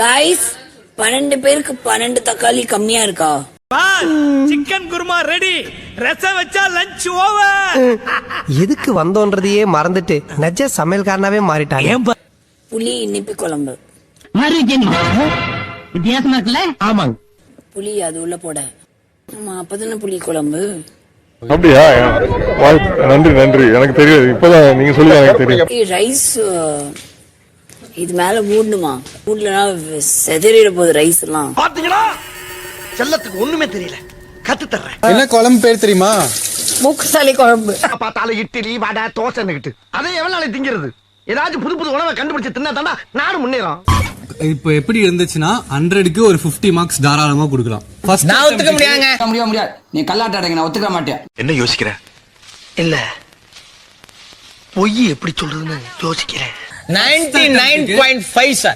Guys பன்னெண்டு பேருக்கு பன்னெண்டு தக்காளி கம்மியா இருக்கா? சிக்கன் குருமா ரெடி ரசம் வச்சா லஞ்ச் ஓவர் எதுக்கு வந்தோன்றதையே மறந்துட்டு நஜ சமையல்காரனாவே மாறிட்டாங்க புளி இனிப்பு குழம்பு. வித்தியாசமா இருக்குல்ல? ஆமாங்க. புளி அது உள்ள போட. ஆமா அப்பதானே புளி குழம்பு. அப்படியா? நன்றி நன்றி. எனக்கு தெரியாது. இப்பதான் நீங்க சொல்லி எனக்கு தெரியும். ரைஸ் இது மேல மூடணுமா? மூடலனா செதறிட போகுது ரைஸ் எல்லாம். பாத்தீங்களா? செல்லத்துக்கு ஒண்ணுமே தெரியல. கத்து தர்றேன். என்ன குழம்பு பேர் தெரியுமா? மூக்குசாலி குழம்பு. பார்த்தாலும் இட்லி வடை தோசைன்னுகிட்டு அதை எவ்வளவு நாளைக்கு திங்கிறது? ஏதாச்சும் புது புது உணவை கண்டுபிடிச்சு தின்னா தாண்டா நானும் முன்னேறும். இப்போ எப்படி இருந்துச்சுன்னா ஹண்ட்ரடுக்கு ஒரு 50 மார்க்ஸ் தாராளமா கொடுக்கலாம். ஃபர்ஸ்ட் நான் ஒத்துக்க முடியாங்க முடியாது முடியாது. நீ கல்லாட்ட அடைங்க நான் ஒத்துக்க மாட்டேன். என்ன யோசிக்கிற? இல்ல. பொய் எப்படி சொல்றதுன்னு யோசிக்கிறேன். ninety nine point five sir